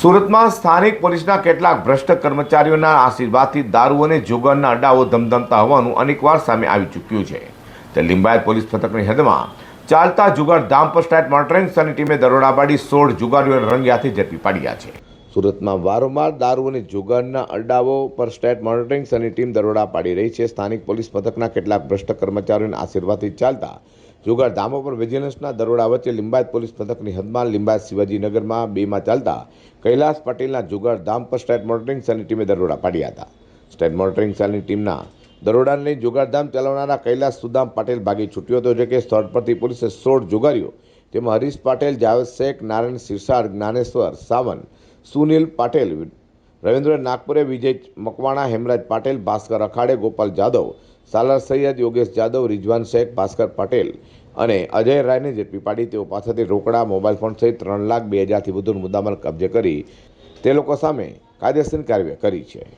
સુરતમાં સ્થાનિક પોલીસના કેટલાક ભ્રષ્ટ કર્મચારીઓના આશીર્વાદથી દારૂ અને જુગારના અડાઓ ધમધમતા હોવાનું અનેકવાર સામે આવી ચૂક્યું છે. તે લિંબાયત પોલીસ પથકની હદમાં ચાલતા જુગાર ધામ પર સ્ટેટ મોનિટરિંગ સેલની ટીમે દરોડા પાડી સોળ જુગારીઓને રંગે હાથે ઝડપી પાડ્યા છે. સુરતમાં વારંવાર દારૂ અને જુગારના અડ્ડાઓ પર સ્ટેટ મોનિટરિંગ સેલની ટીમ દરોડા પાડી રહી છે. સ્થાનિક પોલીસ પથકના કેટલાક ભ્રષ્ટ કર્મચારીઓના આશીર્વાદથી ચાલતા જુગાર ધામો પર વિજિલન્સના દરોડા વચ્ચે લિંબાયત પોલીસ પથકની હદમાં લિંબાયત શિવાજીનગરમાં બેમાં ચાલતા કૈલાસ પટેલના જુગાર ધામ પર સ્ટેટ મોનિટરિંગ સેલની ટીમે દરોડા પાડ્યા હતા. સ્ટેટ મોનિટરિંગ સેલની ટીમના દરોડાને લઈ જુગારધામ ચલાવનારા કૈલાસ સુદામ પટેલ ભાગી છૂટ્યો હતો, જો કે સ્થળ પરથી પોલીસે સોળ જુગારીઓ, તેમાં હરીશ પાટેલ, જાવેદ શેખ, નારાયણ સિરસાર જ્ઞાનેશ્વર સાવંત, સુનિલ પાટેલ, રવિન્દ્ર નાગપુરે, વિજય મકવાણા, હેમરાજ પાટેલ, ભાસ્કર અખાડે, ગોપાલ જાદવ સાલાર સૈયદ યોગેશ જાદવ, રિજવાન શેખ, ભાસ્કર પટેલ અને અજય રાયને ઝડપી પાડી. તેઓ પાસેથી રોકડા, મોબાઈલ ફોન સહિત ત્રણ લાખ બે હજારથી વધુ મુદ્દામાલ કબજે કરી તે લોકો સામે કાયદેસરની કાર્યવાહી કરી છે.